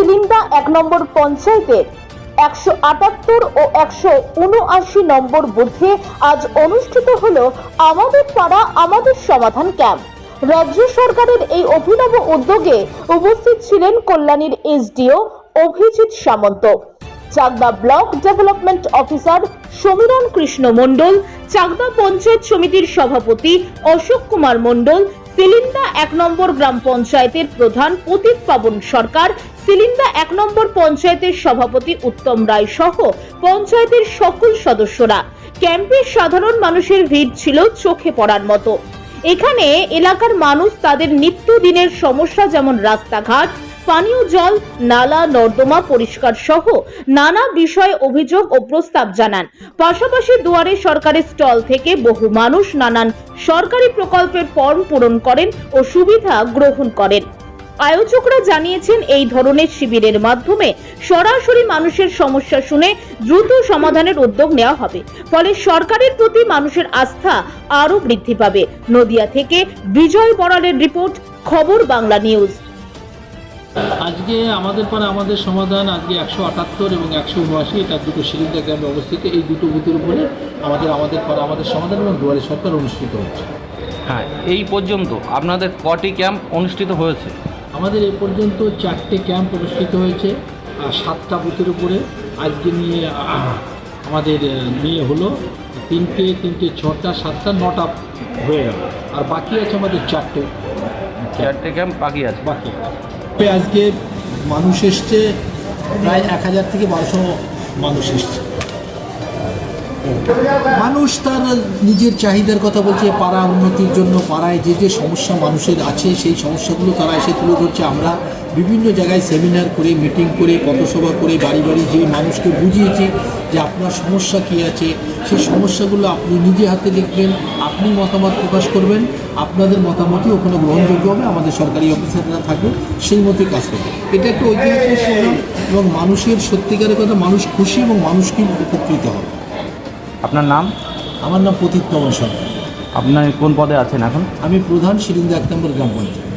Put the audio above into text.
সিলিন্দা এক নম্বর পঞ্চায়েতের একশো আটাত্তর ও একশো উনআশি নম্বর বুথে আজ অনুষ্ঠিত হলো আমাদের পাড়া, আমাদের সমাধান ক্যাম্প। রাজ্য সরকারের এই অভিনব উদ্যোগে উপস্থিত ছিলেন কল্যাণীর SDO Abhijit Samanta, Chakdah block development officer Samiran Krishna Mondal, Chakdah panchayat সমিতির সভাপতি অশোক কুমার মণ্ডল সিলিন্দা এক নম্বর গ্রাম পঞ্চায়েতের প্রধান পতিত পাবন সরকার সিলিন্দা এক নম্বর পঞ্চায়েতের সভাপতি উত্তম রায় সহ পঞ্চায়েতের সকল সদস্যরা। ক্যাম্পে সাধারণ মানুষের ভিড় ছিল চোখে পড়ার মতো। এখানে এলাকার মানুষ তাদের নিত্যদিনের সমস্যা যেমন রাস্তাঘাট, পানীয় জল, নালা, নর্দমা পরিষ্কার সহ নানা বিষয়ে অভিযোগ ও প্রস্তাব জানান। পাশাপাশি দুয়ারে সরকারের স্টল থেকে বহু মানুষ নানান সরকারি প্রকল্পের ফর্ম পূরণ করেন ও সুবিধা গ্রহণ করেন। আয়োজকরা জানিয়েছেন এই ধরনের শিবিরের মাধ্যমে সরাসরি মানুষের সমস্যা শুনে দ্রুত সমাধানের উদ্যোগ নেওয়া হবে। ফলে সরকারের প্রতি মানুষের আস্থা আরও বৃদ্ধি পাবে। নদিয়া থেকে বিজয় বড়ালের রিপোর্ট খবর বাংলা নিউজ। আজকে আমাদের পরে আমাদের সমাধান আজকে একশো আটাত্তর এবং একশো উনআশি এটা দুটো সিলিন্ডার গ্রামে অবস্থিত। এই দুটো বুথের উপরে আমাদের আমাদের পাড়া আমাদের সমাধান এবং দুয়ারে সরকার অনুষ্ঠিত হচ্ছে। হ্যাঁ এই পর্যন্ত আপনাদের কটি ক্যাম্প অনুষ্ঠিত হয়েছে? আমাদের এ পর্যন্ত চারটে ক্যাম্প অনুষ্ঠিত হয়েছে আর সাতটা বুথের উপরে। আজকে নিয়ে আমাদের নিয়ে হলো তিনটে তিনটে ছটা সাতটা নটা হয়ে গেল। আর বাকি আছে আমাদের চারটে চারটে ক্যাম্প বাকি আছে? বাকি আজকে মানুষ এসছে প্রায় এক হাজার থেকে বারোশো মানুষ এসছে। মানুষ তার নিজের চাহিদার কথা বলছে, পাড়া উন্নতির জন্য, পাড়ায় যে যে সমস্যা মানুষের আছে, সেই সমস্যাগুলো তারা এসে তুলে ধরছে। আমরা বিভিন্ন জায়গায় সেমিনার করে মিটিং করে, পথসভা করে, বাড়ি বাড়ি যে মানুষকে বুঝিয়েছি যে আপনার সমস্যা কী আছে, সেই সমস্যাগুলো আপনি নিজে হাতে লিখবেন, আপনি মতামত প্রকাশ করবেন, আপনাদের মতামতই ওখানে গ্রহণযোগ্য হবে, আমাদের সরকারি অফিসাররা থাকবে সেই মতোই কাজ করবে। এটা একটা ঐতিহাসিক এবং মানুষের সত্যিকারের কথা, মানুষ খুশি এবং মানুষকে উপকৃত হবে। আপনার নাম? আমার নাম প্রতীক নমন সরকার। আপনার কোন পদে আছেন এখন? আমি প্রধান সিরিন্দা এক নম্বর গ্রাম পঞ্চায়েত।